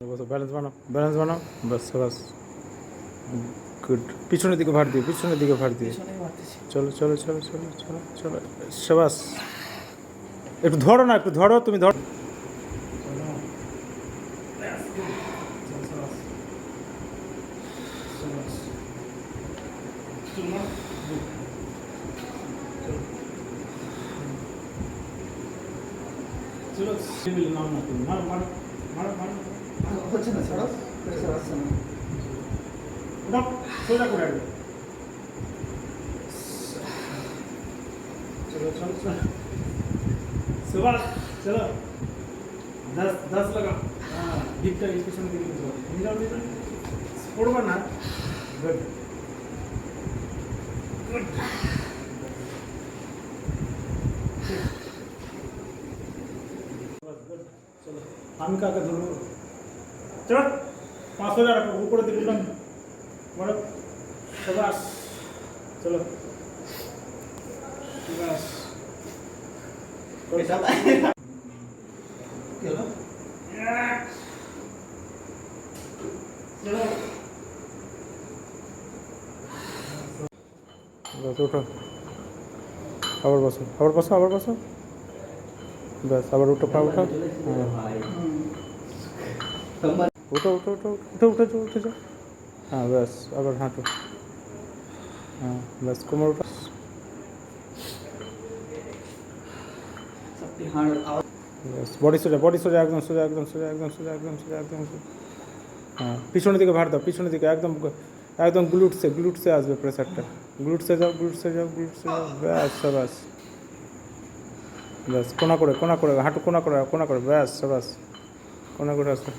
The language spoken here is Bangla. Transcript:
বসো ব্যালেন্স বানাও ব্যালেন্স বানাও বাস বাস গুড পিছনের দিকে ভার দিয়ে পিছনের দিকে ভার মারতেছি চলো চলো চলো চলো চলো চলো সাবাস একটু ধরো না একটু ধরো তুমি ধরো চলো নাম না তুমি মারো মারো মারো వచ్చింది సార్ సార్ వస్తున్నాం చూడకూడదు चलो चलो चलो सुबह चलो दस दस लगा हाँ दीप का स्पेशल के लिए निकाल निकाल स्पोर्ट बना गुड गुड हम का दोनों চল পাঁচ হাজার রাখো উপরে বড়। সবাস চলো। সবাস চলো। বস ওঠো আবার বসো। আবার বসো আবার বসো। ব্যাস আবার উঠো পা উঠো। হ্যাঁ। তোমার উঠো উঠো উঠো উঠো উঠো উঠো, যাও। হ্যাঁ ব্যাস, আবার হাঁটো। হ্যাঁ ব্যাস কোমর উঠো ব্যাস বডি সোজা বডি সোজা, একদম সোজা একদম সোজা একদম সোজা একদম সোজা একদম সোজা। হ্যাঁ পিছনের দিকে ভার দাও, পিছনের দিকে, একদম একদম গ্লুটসে গ্লুটসে আসবে প্রেসারটা গ্লুটসে যাও গ্লুটসে যাও গ্লুটসে যাও, ব্যাস, সাবাস। ব্যাস, কোনা করে কোনা করে, হাঁটু, কোনা করে কোনা করে, ব্যাস, সাবাস। কোনা করে আসো।